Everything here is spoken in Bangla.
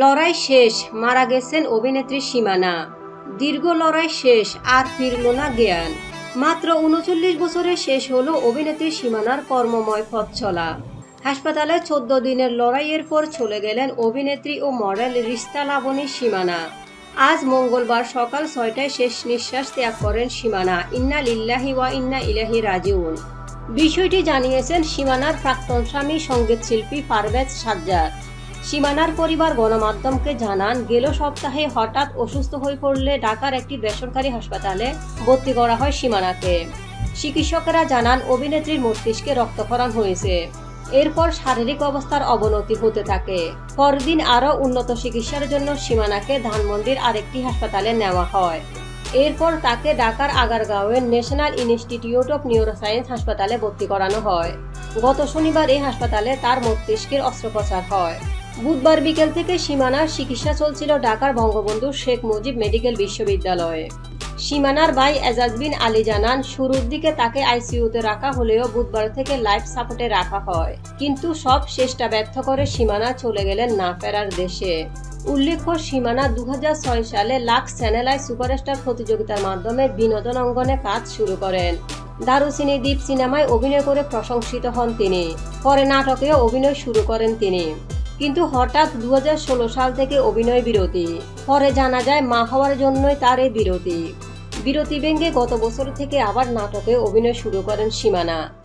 লড়াই শেষ, মারা গেছেন অভিনেত্রী সীমানা। দীর্ঘ লড়াই শেষ, আর ফিরল না জ্ঞান। মাত্র উনচল্লিশ বছরে শেষ হলো অভিনেত্রী সীমানার কর্মময় পথ চলা। হাসপাতালে চোদ্দ দিনের লড়াইয়ের পর চলে গেলেন অভিনেত্রী ও মডেল রিস্তা লাবণী সীমানা। আজ মঙ্গলবার সকাল ছয়টায় শেষ নিঃশ্বাস ত্যাগ করেন সীমানা। ইন্না লিল্লাহি ওয়া ইন্না ইলাহি রাজিউন। বিষয়টি জানিয়েছেন সীমানার প্রাক্তন স্বামী সংগীত শিল্পী পারভেজ সাজ্জাদ। সীমানার পরিবার গণমাধ্যমকে জানান, গেল সপ্তাহে হঠাৎ অসুস্থ হয়ে পড়লে ঢাকার একটি বেসরকারি হাসপাতালে ভর্তি করা হয় সীমানাকে। চিকিৎসকেরা জানান, অভিনেত্রীর মস্তিষ্কে রক্তক্ষরণ হয়েছে। এরপর শারীরিক অবস্থার অবনতি হতে থাকে। পরদিন আরও উন্নত চিকিৎসার জন্য সীমানাকে ধানমন্ডির আরেকটি হাসপাতালে নেওয়া হয়। এরপর তাকে ঢাকার আগারগাঁওয়ের ন্যাশনাল ইনস্টিটিউট অফ নিউরোসায়েন্স হাসপাতালে ভর্তি করানো হয়। গত শনিবার এই হাসপাতালে তার মস্তিষ্কের অস্ত্রোপচার হয়। বুধবার বিকেল থেকে সীমানার চিকিৎসা চলছিল ঢাকার বঙ্গবন্ধু শেখ মুজিব মেডিকেল বিশ্ববিদ্যালয়ে। সীমানার ভাই এজাজবিন আলী জানান, শুরুর দিকে তাকে আইসিইউতে রাখা হলেও বুধবার থেকে লাইফ সাপোর্টে রাখা হয়। কিন্তু সব চেষ্টা ব্যর্থ করে সীমানা চলে গেলেন না ফেরার দেশে। উল্লেখ্য, সীমানা দু হাজার ছয় সালে লাক্স চ্যানেল আই সুপারস্টার প্রতিযোগিতার মাধ্যমে বিনোদন অঙ্গনে কাজ শুরু করেন। দারুচিনি দ্বীপ সিনেমায় অভিনয় করে প্রশংসিত হন তিনি। পরে নাটকেও অভিনয় শুরু করেন তিনি। কিন্তু হঠাৎ দু হাজার ষোলো সাল থেকে অভিনয় বিরতি। পরে জানা যায়, মা হওয়ার জন্যই তার এই বিরতি। বিরতি ব্যঙ্গে গত বছর থেকে আবার নাটকে অভিনয় শুরু করেন সীমানা।